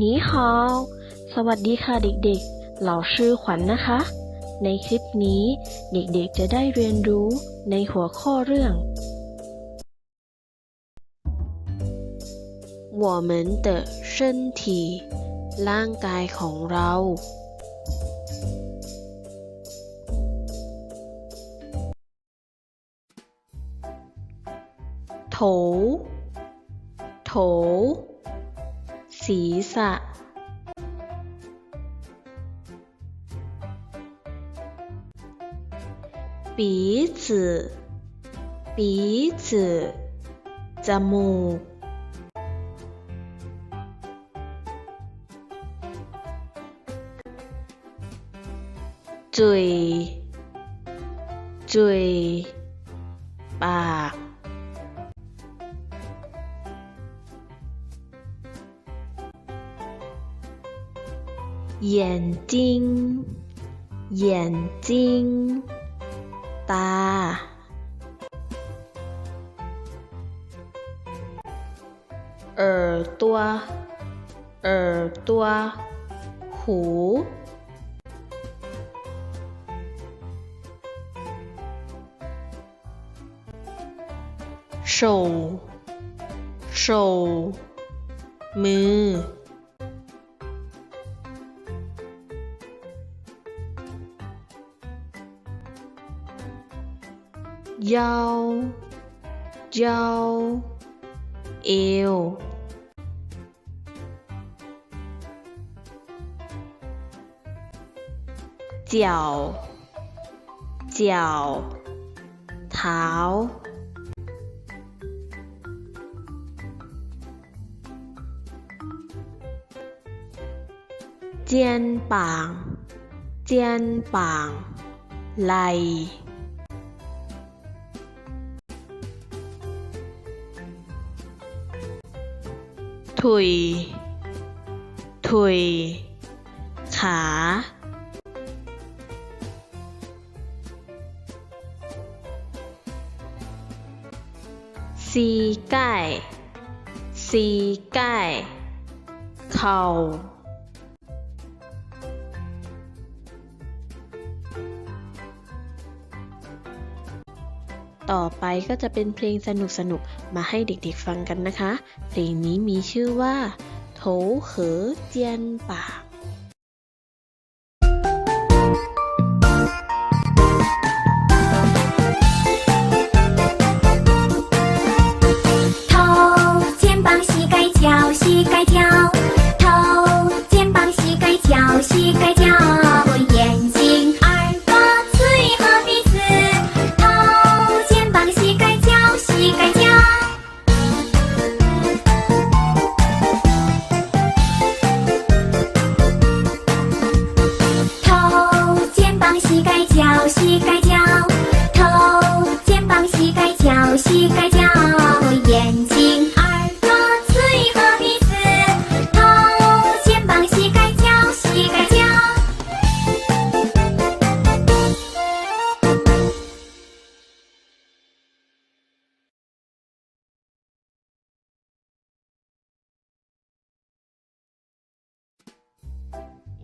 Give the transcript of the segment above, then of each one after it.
นีฮาวสวัสดีค่ะเด็กๆ เหล่าชื่อขวัญนะคะ ในคลิปนี้เด็กๆจะได้เรียนรู้ในหัวข้อเรื่อง我们的身体ร่างกายของเรา โถ โถ ศีรษะ 鼻子 鼻子 จมูก จุย จุย ปาก 眼睛、眼睛、大。耳朵、耳朵、虎。手、手、目。腰腰，腰脚脚，头肩膀肩膀，来。 ถุย ถุย ขา ซีไกล้ซีไก่ เข่า ต่อไปก็จะเป็นเพลงสนุกๆมาให้เด็กๆฟังกันนะคะ เพลงนี้มีชื่อว่าโถเหอเจียนป่าก、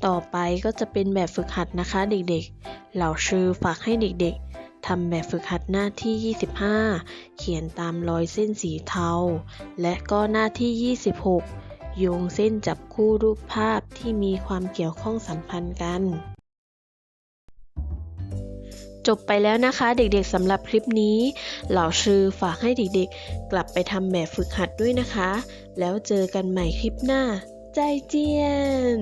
ต่อไปก็จะเป็นแบบฝึกหัดนะคะเด็กๆ เหล่าชื่อฝากให้เด็กๆทำแบบฝึกหัดหน้าที่ 25 เขียนตามรอยเส้นสีเทา และก็หน้าที่ 26 โยงเส้นจับคู่รูปภาพที่มีความเกี่ยวข้องสัมพันธ์กัน จบไปแล้วนะคะเด็กๆสำหรับคลิปนี้ เหล่าชื่อฝากให้เด็กๆ กลับไปทำแบบฝึกหัดด้วยนะคะ แล้วเจอกันใหม่คลิปหน้า ใจเจียน